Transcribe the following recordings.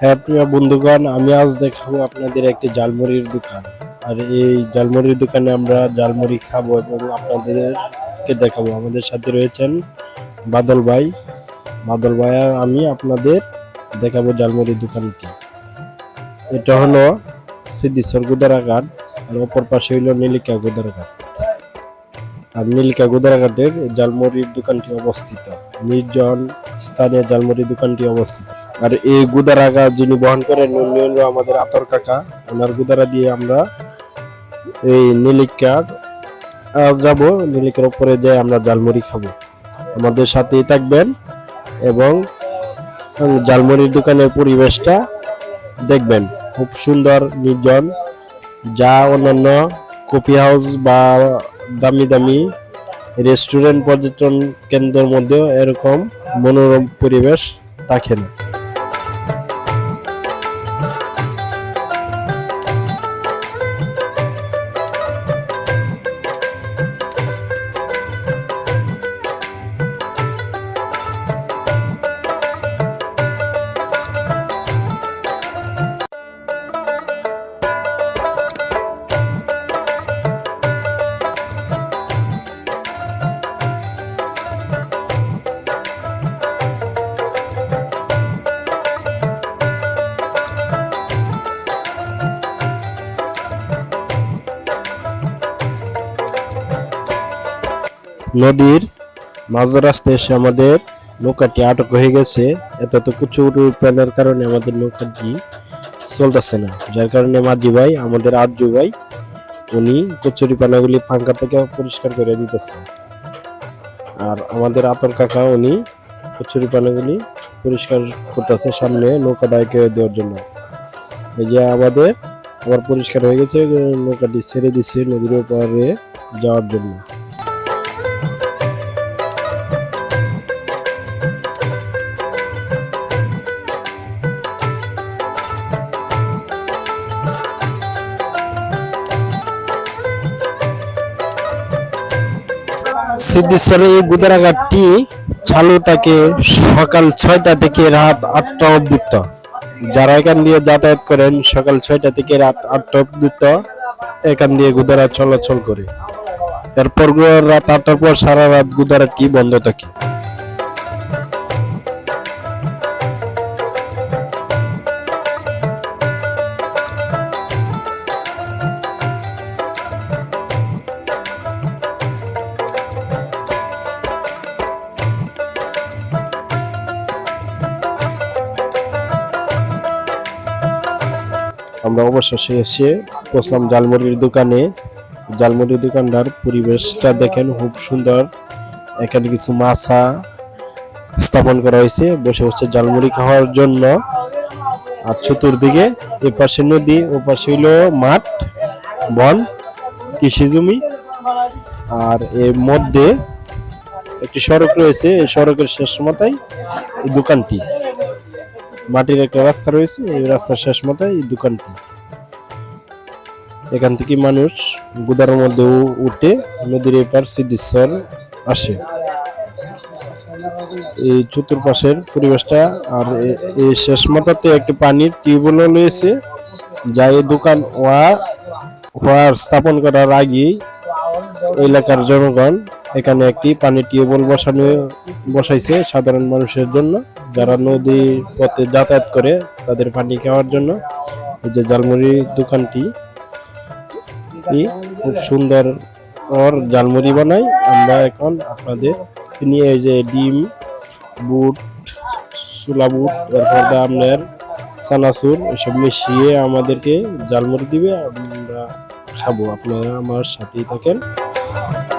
হ্যাঁ প্রিয় বন্ধুগণ, আমি আজ দেখাবো আপনাদের একটি জালমুড়ির দোকান। আর এই জালমুড়ির দোকানে আমরা জালমুড়ি খাব এবং আপনাদেরকে দেখাবো। আমাদের সাথে রয়েছেন বাদল ভাই। বাদল ভাই আর আমি আপনাদের দেখাবো জালমুড়ির দোকানটি। এটা হলো সিদ্ধিশ্বর গুদারাঘাট আর অপর পাশে হইল নীলিকা গুদারাঘাট। আর নীলিকা গুদারাঘাটের জালমুড়ির দোকানটি অবস্থিত। নির্জন স্থানে জালমুড়ির দোকানটি অবস্থিত। আর এই গুদারাগা যিনি বহন করেন আমাদের আতর কাকা। ওনার গুদারা দিয়ে আমরা এই নীলিকার আহ, যাব। নীলিকার উপরে যাই আমরা জালমুড়ি খাব। আমাদের সাথেই থাকবেন এবং জালমুড়ির দোকানের পরিবেশটা দেখবেন। খুব সুন্দর নির্জন যা অন্যান্য কফি হাউস বা দামি দামি রেস্টুরেন্ট পর্যটন কেন্দ্রের মধ্যেও এরকম মনোরম পরিবেশ থাকে না নদীর মাঝ রাস্তায় এসে আমাদের নৌকাটি আটক হয়ে গেছে। এত তো প্রচুর প্যানের কারণে আমাদের নৌকাটি চলতেছে না। যার কারণে মাঝি ভাই, আমাদের আরজু ভাই, উনি কচুরি পানাগুলি ফাঙ্কা থেকে পরিষ্কার করে দিতেছে। আর আমাদের আতর কাকা, উনি কচুরি পানাগুলি পরিষ্কার করতেছে সামনে নৌকা ডাইকে দেওয়ার জন্য। এই যে আমাদের, আবার পরিষ্কার হয়ে গেছে, নৌকাটি ছেড়ে দিচ্ছে নদীর উপরে যাওয়ার জন্য। সিদ্ধেশ্বরের এই গুদারাঘাটটি চালু থাকে সকাল ছয়টা থেকে রাত আটটা অব্দি যারা এখান দিয়ে যাতায়াত করেন, সকাল ছয়টা থেকে রাত আটটা অব্দি এখান দিয়ে গুদারা চলাচল করে। এরপর রাত আটটার পর সারা রাত গুদারাটি বন্ধ থাকে। আমরা অবশেষে এসে বসলাম জালমুড়ির দোকানে। জালমুড়ির দোকানটার পরিবেশটা দেখেন খুব সুন্দর। এখানে কিছু মাছা স্থাপন করা হয়েছে, বসে বসে জালমুড়ি খাওয়ার জন্য। আর চতুর্দিকে এ পাশে নদী ও পাশে হইল মাঠ, বন কৃষি জমি আর এর মধ্যে একটি সড়ক রয়েছে, এই সড়কের শেষ মাথায় দোকানটি। মাটির একটা রাস্তা রয়েছে এই রাস্তার শেষ মাথায় এই দোকানটি। এখান থেকে মানুষ গুদার মধ্যে উঠে নদীর এপার সিদ্ধেশ্বর আসে। এই চতুর্পাশের পরিবেশটা আর এই শেষ মাথাতে একটি পানির টিউবওয়েল রয়েছে, যা এই দোকান ওয়া হওয়ার স্থাপন করার আগেই এলাকার জনগণ এখানে একটি পানির টিউবওয়েল বসানো, বসাইছে সাধারণ মানুষের জন্য। যারা নদী পথে যাতায়াত করে তাদের পানি খাওয়ার জন্য। এই যে জালমুড়ি দোকানটি খুব সুন্দর ওর জালমুড়ি বানাই। আমরা এখন আপনাদের নিয়ে এই যে ডিম, বুট সুলা বুট, তারপর আপনার সানাসুর এসব মিশিয়ে আমাদেরকে জালমুড়ি দিবে, আমরা খাব। আপনারা আমার সাথেই থাকেন। Oh.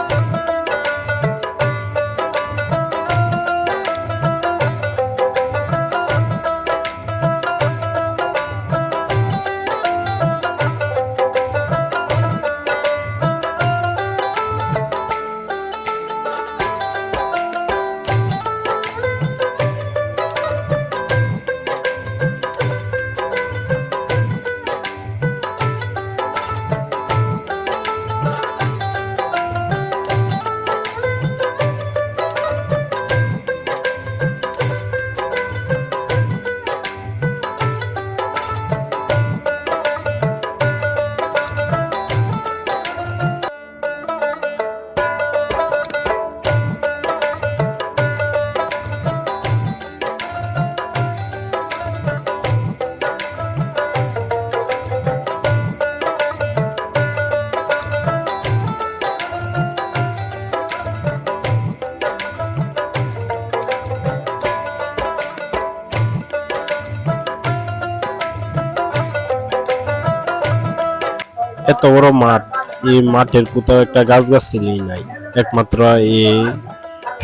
এত বড় মাঠ, এই মাঠের কোথাও একটা গাছ গাছালি নাই। একমাত্র এই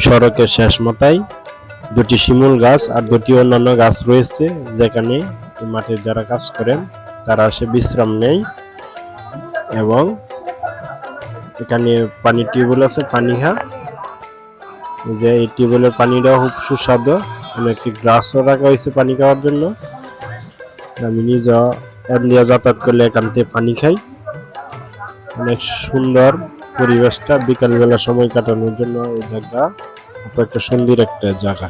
সড়কের শেষ মাথায় দুটি শিমুল গাছ আর দুটি অন্যান্য গাছ রয়েছে, যেখানে এই মাঠে যারা কাজ করেন, তারা সে বিশ্রাম নেয় এবং এখানে পানির টিউবওয়েল আছে, পানি এই যে এই টিউবওয়েলের পানিটাও খুব সুস্বাদু। একটি গ্লাসও রাখা হয়েছে পানি খাওয়ার জন্য। আমি নিজে যাতায়াত করলে এখান থেকে পানি খাই। অনেক সুন্দর পরিবেশটা। বিকালবেলা সময় কাটানোর জন্য এই জায়গা একটা সুন্দর একটা জায়গা।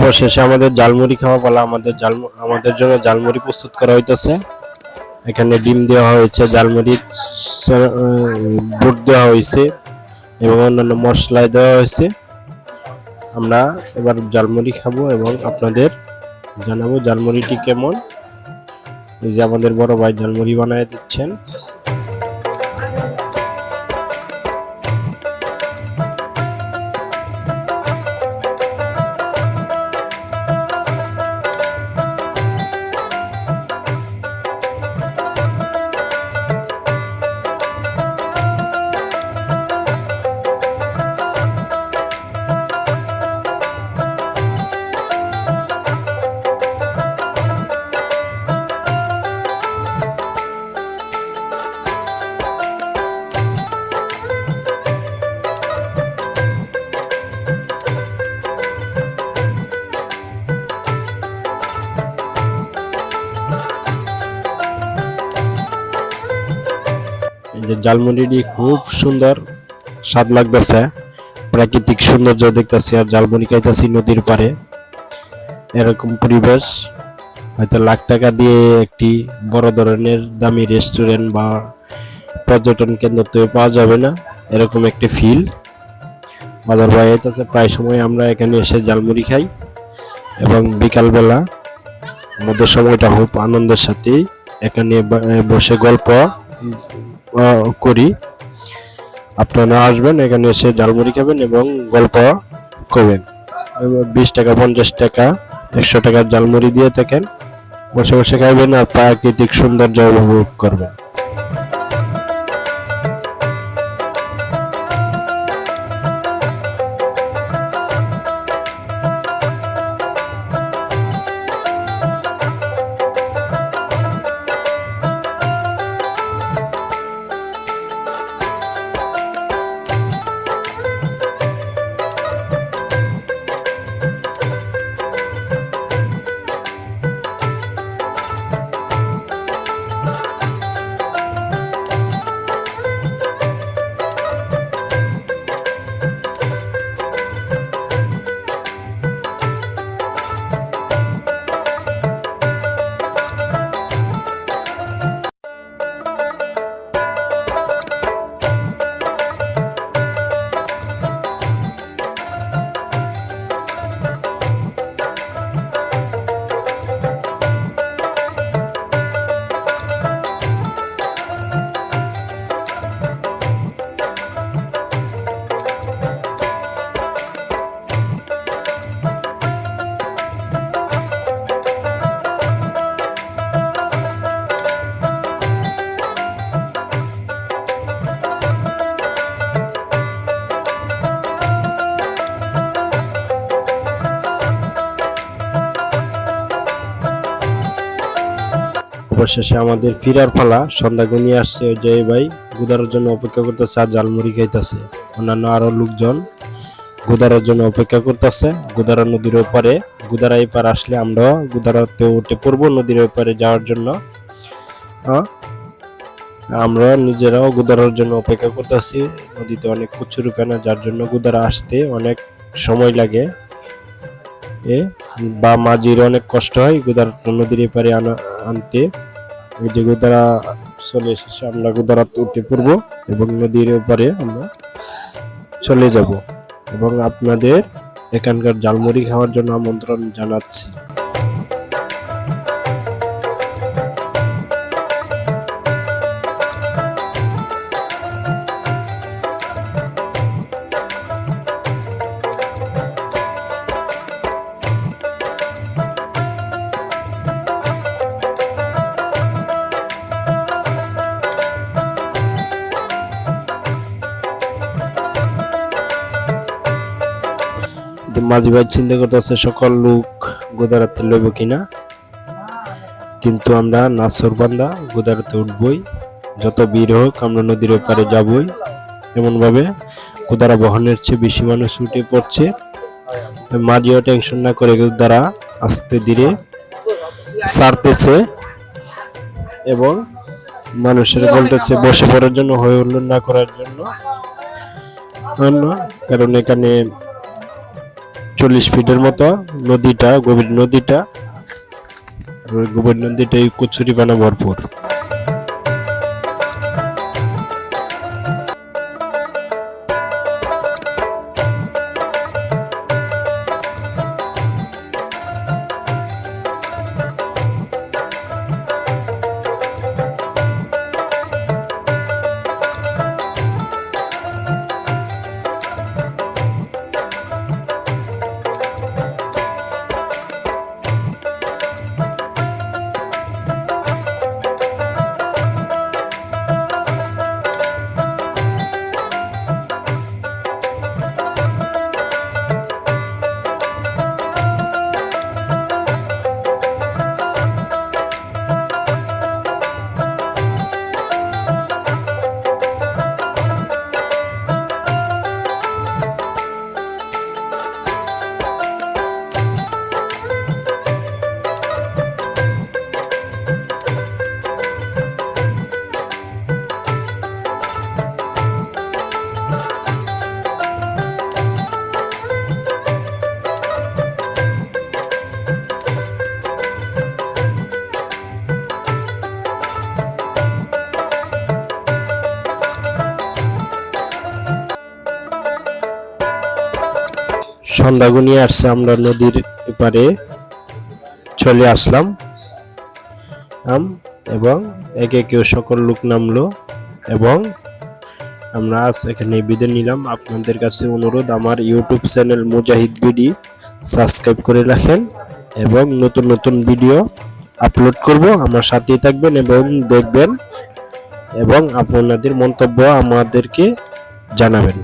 অবশেষে আমাদের জালমুড়ি খাওয়া বলা আমাদের জাল আমাদের জন্য জালমুড়ি প্রস্তুত করা হইতেছে। এখানে ডিম দেওয়া হয়েছে জালমুড়ি বুট দেওয়া হয়েছে এবং অন্যান্য মশলা দেওয়া হয়েছে আমরা এবার জালমুড়ি খাব এবং আপনাদের জানাব জালমুড়িটি কেমন। এই যে আমাদের বড় ভাই জালমুড়ি বানায় দিচ্ছেন। জালমুড়িটি খুব সুন্দর, স্বাদ লাগতেছে, প্রাকৃতিক সৌন্দর্য দেখতেছি আর জালমুড়ি খাইতেছি নদীর পারে এরকম পরিবেশ, হয়তো লাখ টাকা দিয়ে একটি বড় ধরনের দামি রেস্টুরেন্ট বা পর্যটন কেন্দ্র তো পাওয়া যাবে না, এরকম একটি ফিল বাজার ভাই আইতেছে প্রায় সময় আমরা এখানে এসে জালমুড়ি খাই এবং বিকালবেলা আমাদের সময়টা খুব আনন্দের সাথে এখানে বসে গল্প করি। আপনারা আসবেন, এখানে এসে ঝালমুড়ি খাবেন এবং গল্প করবেন। বিশ টাকা, পঞ্চাশ টাকা, একশো টাকার ঝালমুড়ি দিয়ে থাকেন। বসে বসে খাবেন আর প্রাকৃতিক সৌন্দর্য উপভোগ করবেন। অবশেষে আমাদের ফিরার পালা। সন্ধ্যা ঘনিয়ে আসছে। জয় ভাই, গুদারের জন্য অপেক্ষা করতেছে আর জালমুড়ি খাইতেছে। অন্যান্য আরও লোকজন গুদারের জন্য অপেক্ষা করতেছে। গুদারা নদীর ওপারে, গুদারা এপার আসলে আমরা গুদারাতে উঠে পড়ব নদীর ওপারে যাওয়ার জন্য। আমরা নিজেরাও গুদারার জন্য অপেক্ষা করতেছি। নদীতে অনেক কচুরি ফেনা যার জন্য গুদারা আসতে অনেক সময় লাগে। এ? বা মাঝির অনেক কষ্ট হয় গুদার নদীর এপারে আনা, আনতে। ওই যে চলে এসেছে, আমরা গুদারা উঠে পড়ব এবং নদীর ওপারে আমরা চলে যাব এবং আপনাদের এখানকার জালমুড়ি খাওয়ার জন্য আমন্ত্রণ জানাচ্ছি। ভাই চিন্তা করতেছে সকল লোক গোদারাতে লইব কিনা। কিন্তু আমরা নাসর বান্দা, গোদারাতে উঠবই। যত বীর হোক, আমরা নদীর ওপারে যাবই। এমন ভাবে গোদারা বহনের চেয়ে বেশি মানুষ উঠে পড়ছে। মাঝিও টেনশন না করে গোদারা আস্তে ধীরে সারতেছে এবং মানুষের বলতেছে, বসে পড়ার জন্য হয়ে উঠল না করার জন্য। কারণ এখানে চল্লিশ ফিটের মতো নদীটা গভীর নদীটা। গভীর নদীটা এই কচুরি বানা ভরপুর। সন্ধ্যা গুনিয়ে আসছে, আমরা নদীর এপারে চলে আসলাম। এবং একে একে সকল লোক নামলো এবং আমরা আজ এখানে বিদায় নিলাম। আপনাদের কাছে অনুরোধ, আমার YouTube channel Mujahid BD subscribe করে রাখেন এবং নতুন নতুন ভিডিও আপলোড করব। আমার সাথেই থাকবেন এবং দেখবেন এবং আপনাদের মন্তব্য আমাদেরকে জানাবেন।